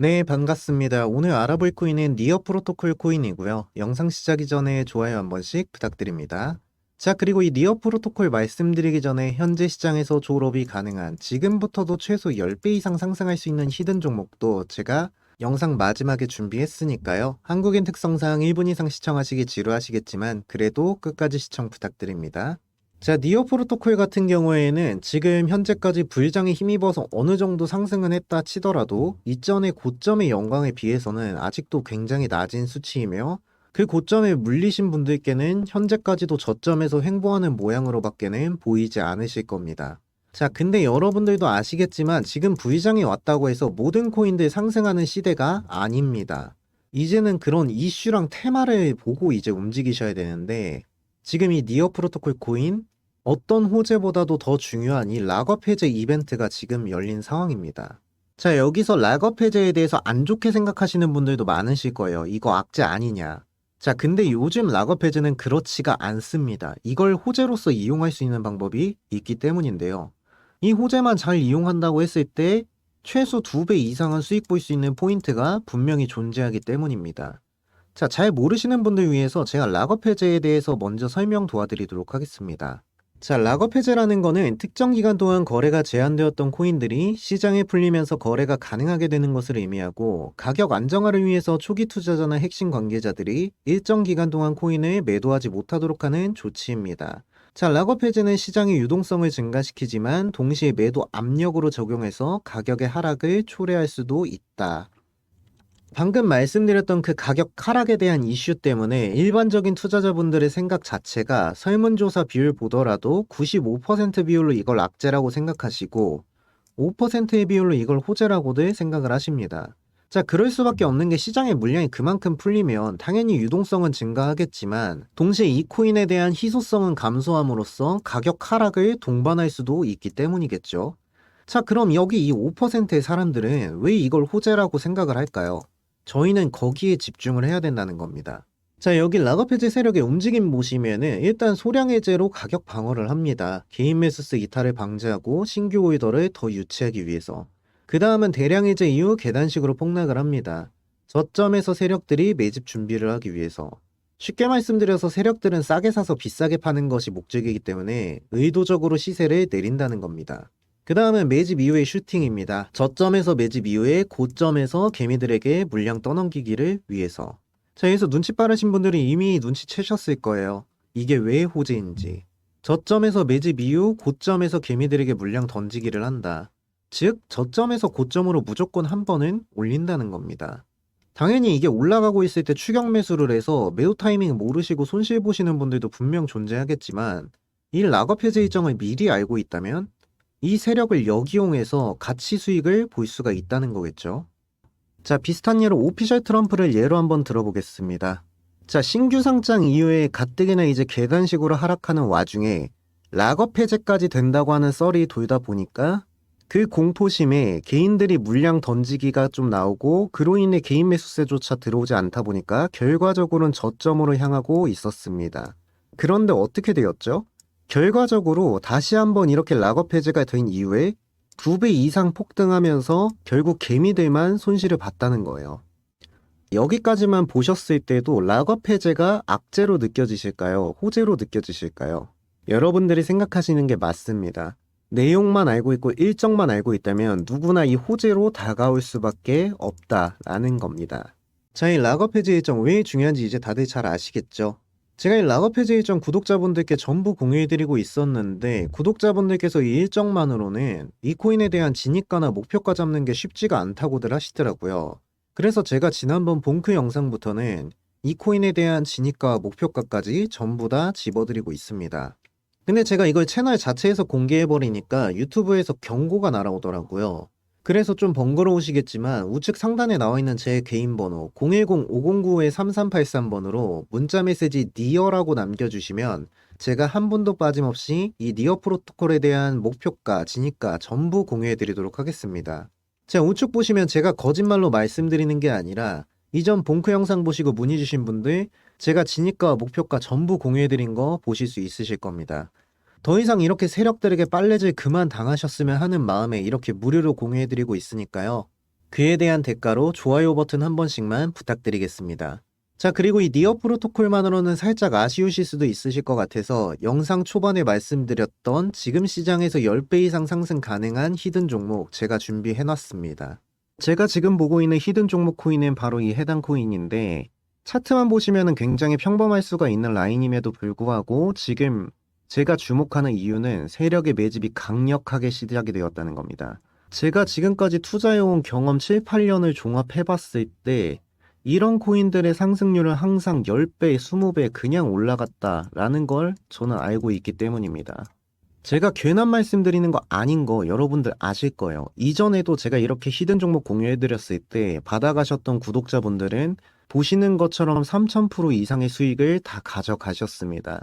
네, 반갑습니다. 오늘 알아볼 코인은 니어 프로토콜 코인이고요. 영상 시작이 전에 좋아요 한 번씩 부탁드립니다. 자, 그리고 이 니어 프로토콜 말씀드리기 전에 현재 시장에서 졸업이 가능한 지금부터도 최소 10배 이상 상승할 수 있는 히든 종목도 제가 영상 마지막에 준비했으니까요. 한국인 특성상 1분 이상 시청하시기 지루하시겠지만 그래도 끝까지 시청 부탁드립니다. 자, 니어 프로토콜 같은 경우에는 지금 현재까지 불장에 힘입어서 어느 정도 상승은 했다 치더라도 이전의 고점의 영광에 비해서는 아직도 굉장히 낮은 수치이며 그 고점에 물리신 분들께는 현재까지도 저점에서 횡보하는 모양으로밖에는 보이지 않으실 겁니다. 자, 근데 여러분들도 아시겠지만 지금 부의장이 왔다고 해서 모든 코인들 상승하는 시대가 아닙니다. 이제는 그런 이슈랑 테마를 보고 이제 움직이셔야 되는데 지금 이 니어 프로토콜 코인 어떤 호재보다도 더 중요한 이 락업 해제 이벤트가 지금 열린 상황입니다. 자, 여기서 락업 해제에 대해서 안 좋게 생각하시는 분들도 많으실 거예요. 이거 악재 아니냐. 자, 근데 요즘 락업 해제는 그렇지가 않습니다. 이걸 호재로서 이용할 수 있는 방법이 있기 때문인데요. 이 호재만 잘 이용한다고 했을 때 최소 2배 이상은 수익 볼 수 있는 포인트가 분명히 존재하기 때문입니다. 자, 잘 모르시는 분들 위해서 제가 락업 해제에 대해서 먼저 설명 도와드리도록 하겠습니다. 자, 락업 해제라는 거는 특정 기간 동안 거래가 제한되었던 코인들이 시장에 풀리면서 거래가 가능하게 되는 것을 의미하고 가격 안정화를 위해서 초기 투자자나 핵심 관계자들이 일정 기간 동안 코인을 매도하지 못하도록 하는 조치입니다. 자, 락업 해제는 시장의 유동성을 증가시키지만 동시에 매도 압력으로 적용해서 가격의 하락을 초래할 수도 있다. 방금 말씀드렸던 그 가격 하락에 대한 이슈 때문에 일반적인 투자자분들의 생각 자체가 설문조사 비율 보더라도 95% 비율로 이걸 악재라고 생각하시고 5%의 비율로 이걸 호재라고들 생각을 하십니다. 자, 그럴 수밖에 없는 게 시장의 물량이 그만큼 풀리면 당연히 유동성은 증가하겠지만 동시에 이 코인에 대한 희소성은 감소함으로써 가격 하락을 동반할 수도 있기 때문이겠죠. 자, 그럼 여기 이 5%의 사람들은 왜 이걸 호재라고 생각을 할까요? 저희는 거기에 집중을 해야 된다는 겁니다. 자, 여기 해제 세력의 움직임 보시면은 일단 소량 해제로 가격 방어를 합니다. 개인 매수스 이탈을 방지하고 신규 오이더를 더 유치하기 위해서. 그 다음은 대량 해제 이후 계단식으로 폭락을 합니다. 저점에서 세력들이 매집 준비를 하기 위해서. 쉽게 말씀드려서 세력들은 싸게 사서 비싸게 파는 것이 목적이기 때문에 의도적으로 시세를 내린다는 겁니다. 그 다음은 매집 이후의 슈팅입니다. 저점에서 매집 이후에 고점에서 개미들에게 물량 떠넘기기를 위해서. 자, 여기서 눈치 빠르신 분들이 이미 눈치채셨을 거예요. 이게 왜 호재인지. 저점에서 매집 이후 고점에서 개미들에게 물량 던지기를 한다. 즉, 저점에서 고점으로 무조건 한 번은 올린다는 겁니다. 당연히 이게 올라가고 있을 때 추격 매수를 해서 매도 타이밍 모르시고 손실 보시는 분들도 분명 존재하겠지만, 이 락업 해제 일정을 미리 알고 있다면 이 세력을 역이용해서 가치 수익을 볼 수가 있다는 거겠죠. 자, 비슷한 예로 오피셜 트럼프를 예로 한번 들어보겠습니다. 자, 신규 상장 이후에 가뜩이나 이제 계단식으로 하락하는 와중에 락업 해제까지 된다고 하는 썰이 돌다 보니까 그 공포심에 개인들이 물량 던지기가 좀 나오고 그로 인해 개인 매수세조차 들어오지 않다 보니까 결과적으로는 저점으로 향하고 있었습니다. 그런데 어떻게 되었죠? 결과적으로 다시 한번 이렇게 락업 해제가 된 이후에 두 배 이상 폭등하면서 결국 개미들만 손실을 봤다는 거예요. 여기까지만 보셨을 때도 락업 해제가 악재로 느껴지실까요? 호재로 느껴지실까요? 여러분들이 생각하시는 게 맞습니다. 내용만 알고 있고 일정만 알고 있다면 누구나 이 호재로 다가올 수밖에 없다라는 겁니다. 자, 이 락업 해제 일정 왜 중요한지 이제 다들 잘 아시겠죠? 제가 이 락업 해제 일정 구독자분들께 전부 공유해드리고 있었는데 구독자분들께서 이 일정만으로는 이 코인에 대한 진입가나 목표가 잡는 게 쉽지가 않다고들 하시더라고요. 그래서 제가 지난번 본크 영상부터는 이 코인에 대한 진입가 목표가까지 전부 다 집어드리고 있습니다. 근데 제가 이걸 채널 자체에서 공개해버리니까 유튜브에서 경고가 날아오더라고요. 그래서 좀 번거로우시겠지만 우측 상단에 나와 있는 제 개인 번호 010-509-3383번으로 문자 메시지 니어라고 남겨주시면 제가 한 분도 빠짐없이 이 니어 프로토콜에 대한 목표가, 진입가 전부 공유해 드리도록 하겠습니다. 자, 우측 보시면 제가 거짓말로 말씀드리는 게 아니라 이전 본크 영상 보시고 문의 주신 분들 제가 진입가와 목표가 전부 공유해 드린 거 보실 수 있으실 겁니다. 더 이상 이렇게 세력들에게 빨래질 그만 당하셨으면 하는 마음에 이렇게 무료로 공유해드리고 있으니까요. 그에 대한 대가로 좋아요 버튼 한 번씩만 부탁드리겠습니다. 자, 그리고 이 니어 프로토콜만으로는 살짝 아쉬우실 수도 있으실 것 같아서 영상 초반에 말씀드렸던 지금 시장에서 10배 이상 상승 가능한 히든 종목 제가 준비해 놨습니다. 제가 지금 보고 있는 히든 종목 코인은 바로 이 해당 코인인데 차트만 보시면 굉장히 평범할 수가 있는 라인임에도 불구하고 지금 제가 주목하는 이유는 세력의 매집이 강력하게 시작이 되었다는 겁니다. 제가 지금까지 투자해온 경험 7, 8년을 종합해봤을 때 이런 코인들의 상승률은 항상 10배, 20배 그냥 올라갔다라는 걸 저는 알고 있기 때문입니다. 제가 괜한 말씀드리는 거 아닌 거 여러분들 아실 거예요. 이전에도 제가 이렇게 히든 종목 공유해드렸을 때 받아가셨던 구독자분들은 보시는 것처럼 3000% 이상의 수익을 다 가져가셨습니다.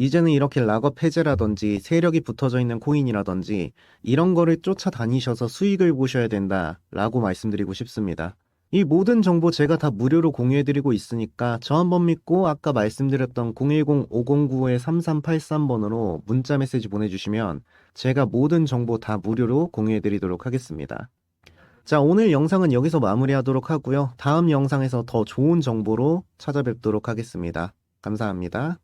이제는 이렇게 락업 해제라든지 세력이 붙어져 있는 코인이라든지 이런 거를 쫓아다니셔서 수익을 보셔야 된다 라고 말씀드리고 싶습니다. 이 모든 정보 제가 다 무료로 공유해드리고 있으니까 저 한번 믿고 아까 말씀드렸던 010-509-3383번으로 문자 메시지 보내주시면 제가 모든 정보 다 무료로 공유해드리도록 하겠습니다. 자, 오늘 영상은 여기서 마무리하도록 하고요. 다음 영상에서 더 좋은 정보로 찾아뵙도록 하겠습니다. 감사합니다.